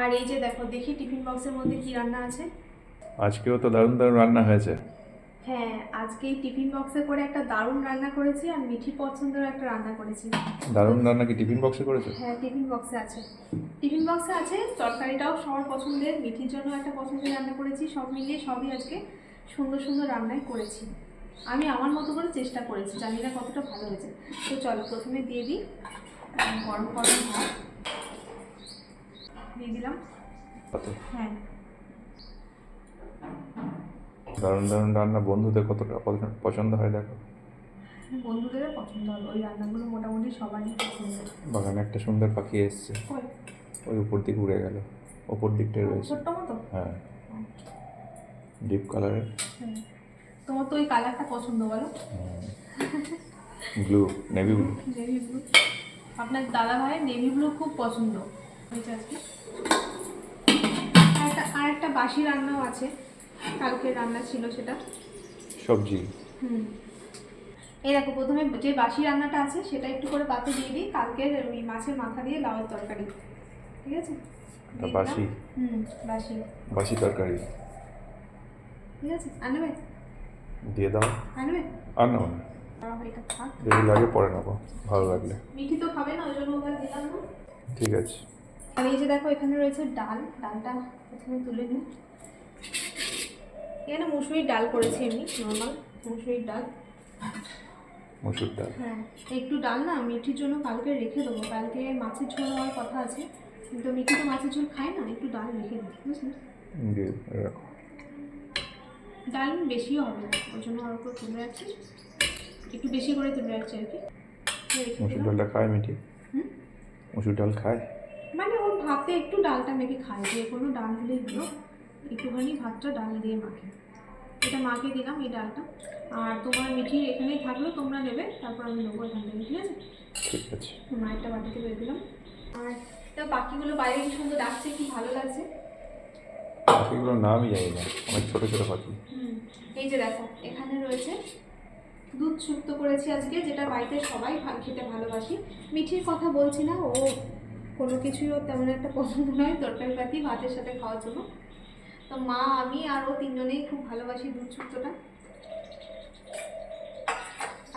আর এই যে দেখো দেখি টিফিন বক্সের মধ্যে কি রান্না আছে? আজকেও তো দারুণ দারুণ রান্না হয়েছে। হ্যাঁ আজকে এই টিফিন বক্সে করে একটা দারুণ রান্না করেছি আর মিঠি পছন্দের একটা রান্না করেছি। দারুণ রান্না কি টিফিন বক্সে করেছে? হ্যাঁ টিফিন বক্সে আছে। টিফিন বক্সে আছে তরকারিটাও সবার পছন্দের মিঠির জন্য একটা পছন্দের রান্না করেছি সব মিলিয়ে সবই আজকে সুন্দর সুন্দর রান্নাই করেছি। আমি আমার মতো করে চেষ্টা করেছি জানি না কতটা ভালো হয়েছে। তো চলো প্রথমে দিয়ে দিই গরম গরম ভাত। দিয়ে দিলাম। হ্যাঁ। দারুণ দারুণ রান্না। বন্ধুদের কতটা পছন্দ- পছন্দ হয় দেখো? বন্ধুদের পছন্দ হবে ওই রান্নাগুলো মোটামুটি সবারই পছন্দের বাগানে একটা সুন্দর পাখি এসছে। ওই উপর দিক উড়ে গেল। ওপর দিকটায় রয়েছে। ছোট্ট মতো? হ্যাঁ। ডিপ কালারের। হ্যাঁ। তোমার তো ওই কালারটা পছন্দ বলো। Blue navy blue. Navy blue. আপনার দাদা ভাই নেভি ব্লু খুব পছন্দ। হয়েছে আজকে। একটা আর একটা বাসি রান্নাও আছে। কালকে রান্না ছিল সেটা। সবজি। হুম। এই দেখো প্রথমে যে বাসি রান্নাটা আছে সেটা একটু করে পাতে দিয়ে দিই। কালকের ওই মাছের মাথা দিয়ে লাউয়ের তরকারি। ঠিক আছে? বাসি? হুম বাসি। বাসি তরকারি। ঠিক আছে? আনবে? দিয়ে দাও। আনবে? আর না যদি লাগে পরে নেব। ভালো লাগলে। মিঠি তো খাবে না ওই জন্য ওখানে দিলাম না। ঠিক আছে। আর এই যে দেখো এখানে রয়েছে ডাল। ডালটা প্রথমে তুলে নিই। এখানে মুসুরির ডাল করেছি আমি নর্মাল মুসুরির ডাল। মসুর ডাল। হ্যাঁ একটু ডাল না মিঠির জন্য কালকে রেখে দেবো। কালকে মাছের ঝোল হওয়ার কথা আছে কিন্তু মিঠি তো মাছের ঝোল খায় না একটু ডাল রেখে দিই বুঝলি? ডাল বেশিও হবে না ওই জন্য আর উপর তুলে রাখছি একটু বেশি করে তুলে রাখছি আর কি। মসুর। ডালটা খায় মিঠি? মসুর ডাল খায়? মানে ওর ভাতে একটু ডালটা মেখে খায় যে কোনো ডাল হলেই হলো। একটুখানি ভাতটা ডাল দিয়ে মাখে। এটা মাখে দিলাম এই ডালটা। আর তোমার মিঠি এখানেই থাকল তোমরা নেবে তারপর আমি নেব এখান থেকে ঠিক আছে? ঠিক আছে। মায়েরটা বাটিতে বের দিলাম। আর এটা বাকিগুলো বাইরে কি সুন্দর ডাকছে কি ভালো লাগছে? পাখিগুলোর নামই জানি না অনেক ছোটো ছোটো পাখি। হুম এই যে দেখো এখানে রয়েছে দুধ শুক্ত করেছি আজকে যেটা বাড়িতে সবাই খেতে ভালোবাসি। মিঠির কথা বলছি না ও কোনো কিছুই ওর তেমন একটা পছন্দ নয়, তরকারি পাতি, ভাতের সাথে খাওয়ার জন্য। তো মা, আমি আর ও তিনজনেই খুব ভালোবাসি দুধ শুক্তটা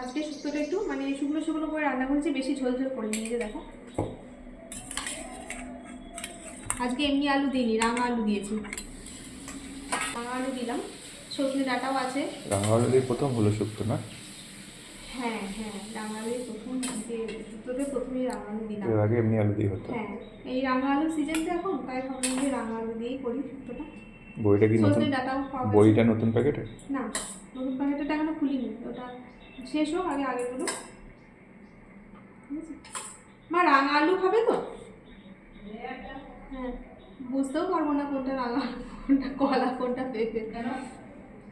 আজকে শুক্তটা একটু মানে শুকনো শুকনো করে রান্না করেছি, বেশি ঝোল ঝোল করে নিয়ে দেখো। আজকে এমনি আলু দিইনি, রাঙা আলু দিয়েছি। রাঙা আলু দিলাম। সজনে ডাঁটাও আছে। রাঙালি প্রথম হলো শুক্তো না? হ্যাঁ হ্যাঁ রাঙা আলু প্রথম যে শুক্তোতে প্রথমেই রাঙা আলু দিলাম এর আগে এমনি আলু দিয়ে হতো। হ্যাঁ এই রাঙা আলু সিজন তো এখন তাই ভাবলাম যে রাঙা আলু দিয়েই করি শুক্তোটা বইটা কি নতুন। বইটা নতুন প্যাকেটে না নতুন প্যাকেটটা এখনও খুলিনি ওটা শেষ হোক আগে আগেগুলো ঠিক মা রাঙা আলু খাবে তো? হ্যাঁ বুঝতেও পারব না কোনটা রাঙা কোনটা কলা কোনটা পেঁপে।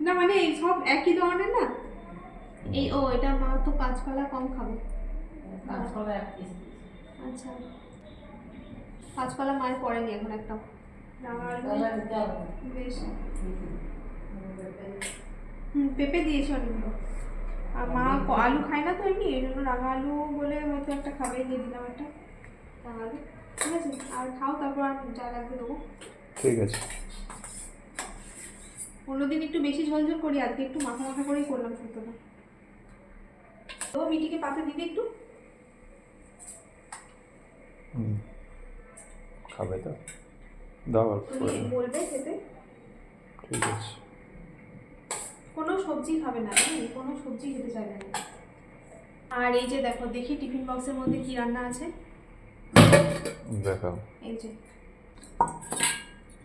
না মানে এই সব একই ধরনের না? এই ও এটা মা তো কাঁচকলা কম খাবে। আচ্ছা। কাঁচকলা মায়ের পড়েনি এখন একটা। রাঙা আলু বেশ। হুম পেঁপে। দিয়েছি অনেকগুলো। আর মা আলু খায় না তো এমনি? এই জন্য রাঙা আলু বলে হয়তো একটা খাবে দিয়ে দিলাম একটা। রাঙা আলু। ঠিক আছে আর খাও তারপর আর যা লাগবে দেবো। ঠিক আছে। অন্যদিন একটু বেশি ঝোল ঝোল করি আজকে একটু মাথা মাথা করেই করলাম শুক্তোটা। তো মিটিকে পাতে দিতে একটু। খাবে তো। দাও অল্প বলবে খেতে। ঠিক আছে। কোনো সবজি খাবে না? কোনো সবজি খেতে চাইবে না। আর এই যে দেখো দেখি টিফিন বক্সের মধ্যে কি রান্না আছে। দেখাও। এই যে।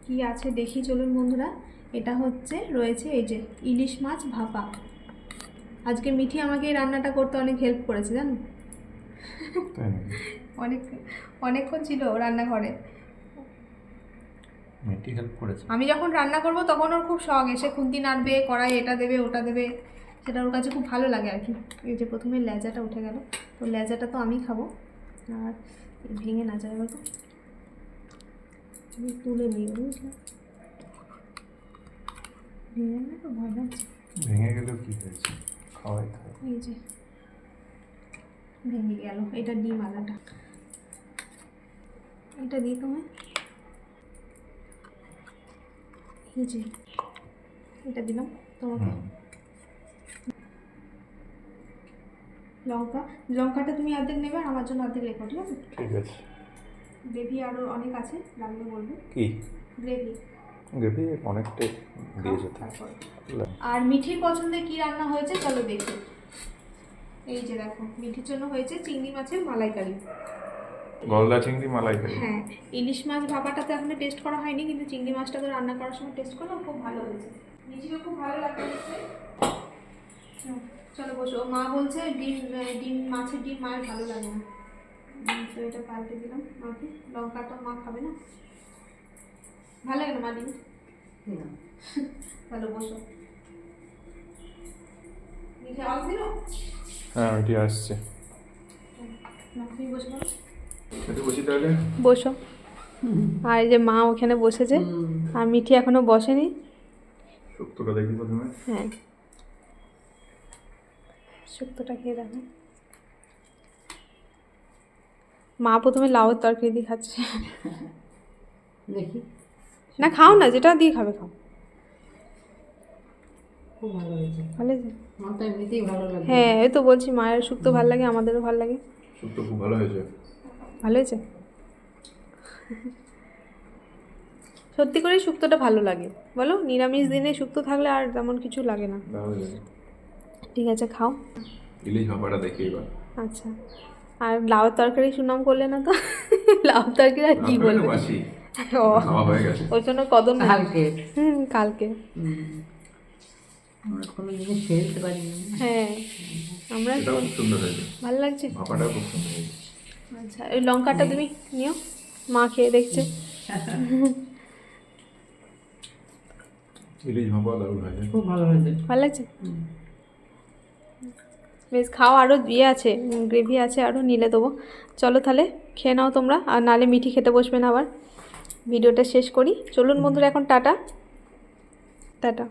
কি আছে দেখি চলুন বন্ধুরা। এটা হচ্ছে রয়েছে এই যে ইলিশ মাছ ভাপা। আজকে মিঠি আমাকে এই রান্নাটা করতে অনেক হেল্প করেছে জানো? অনেক অনেকক্ষণ ছিল রান্নাঘরে। মিটি হেল্প করেছে? আমি যখন রান্না করব তখন ওর খুব শখ এসে খুন্তি নাড়বে কড়াই এটা দেবে ওটা দেবে। সেটা ওর কাছে খুব ভালো লাগে আর কি। এই যে প্রথমে লেজাটা উঠে গেল তো লেজাটা তো আমি খাব। আর ভেঙে না যায় বলতো তুলে নিই বুঝলাম ভেঙে না তো ভয় লাগছে। ভেঙে গেলেও কি হয়েছে? খাওয়াই এই যে ভেঙে গেল। এটা ডিম আলাদা। এটা দিই তোমায় এই যে এটা দিলাম তোমাকে। লঙ্কা লঙ্কাটা তুমি অর্ধেক নেবে আর আমার জন্য অর্ধেক রেখো ঠিক আছে? ঠিক আছে। গ্রেভি আরও অনেক আছে লাগলে বলবে। কি? গ্রেভি। গ্রেভি অনেকটাই দিয়ে যেতে আর মিঠির পছন্দে কি রান্না হয়েছে চলো দেখি। এই যে দেখো মিঠির জন্য হয়েছে চিংড়ি মাছের মালাইকারি। গলদা চিংড়ি মালাইকারি? হ্যাঁ ইলিশ মাছ ভাপাটা তো এখনও টেস্ট করা হয়নি কিন্তু চিংড়ি মাছটা তো রান্না করার সময় টেস্ট করলাম খুব ভালো হয়েছে। মিঠিরও খুব ভালো। হুম, চলো বসো। মা বলছে ডিম ডিম মাছের ডিম মায়ের ভালো লাগে না। তো এটা পাল্টে দিলাম। মাকে লঙ্কাটা মা খাবে না? ভালো লাগে না মা ডিম ভালো বসো। হ্যাঁ ওইটি আসছে। বসো আর এই যে মা ওখানে বসেছে আর মিঠি এখনও বসেনি। শুক্তোটা দেখি প্রথমে। হ্যাঁ। শুক্তোটা খেয়ে দেখো। মা প্রথমে লাউয়ের তরকারি দিয়ে খাচ্ছে। দেখি। না খাও না যেটা দিয়ে খাবে খাও। ভালো হ্যাঁ এই তো বলছি মায়ের শুক্তো ভালো লাগে আমাদেরও ভালো লাগে। শুক্তো খুব ভালো হয়েছে। ভালো হয়েছে? সত্যি করেই শুক্তোটা ভালো লাগে। বলো নিরামিষ দিনে শুক্তো থাকলে আর তেমন কিছু লাগে না। ঠিক আছে খাও। ইলিশ ভাপাটা দেখি এবার। আচ্ছা। আর লাউ তরকারি সুনাম করলে না তো? লাউ তরকারি আর কি বলবে? খাওয়া হয়ে গেছে। ওই জন্য কদম কালকে। হুম কালকে। আমরা কোনো জিনিস ফেলতে পারি হ্যাঁ আমরা খুব সুন্দর হয়েছে। ভালো লাগছে। ভাপাটাও খুব সুন্দর হয়েছে। আচ্ছা ওই লঙ্কাটা তুমি নিও। মা খেয়ে দেখছে। ইলিশ ভাপা দারুণ হয়েছে। খুব ভালো হয়েছে। ভালো লাগছে? বেশ খাও আরও ইয়ে আছে গ্রেভি আছে আরও নিলে দেবো। চলো তাহলে খেয়ে নাও তোমরা আর নালে মিঠি খেতে বসবে না আবার। ভিডিওটা শেষ করি। চলুন বন্ধুরা এখন টাটা। টাটা।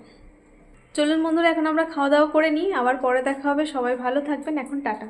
চলুন বন্ধুরা এখন আমরা খাওয়া দাওয়া করে নিই। আবার পরে দেখা হবে। সবাই ভালো থাকবেন। এখন টাটা।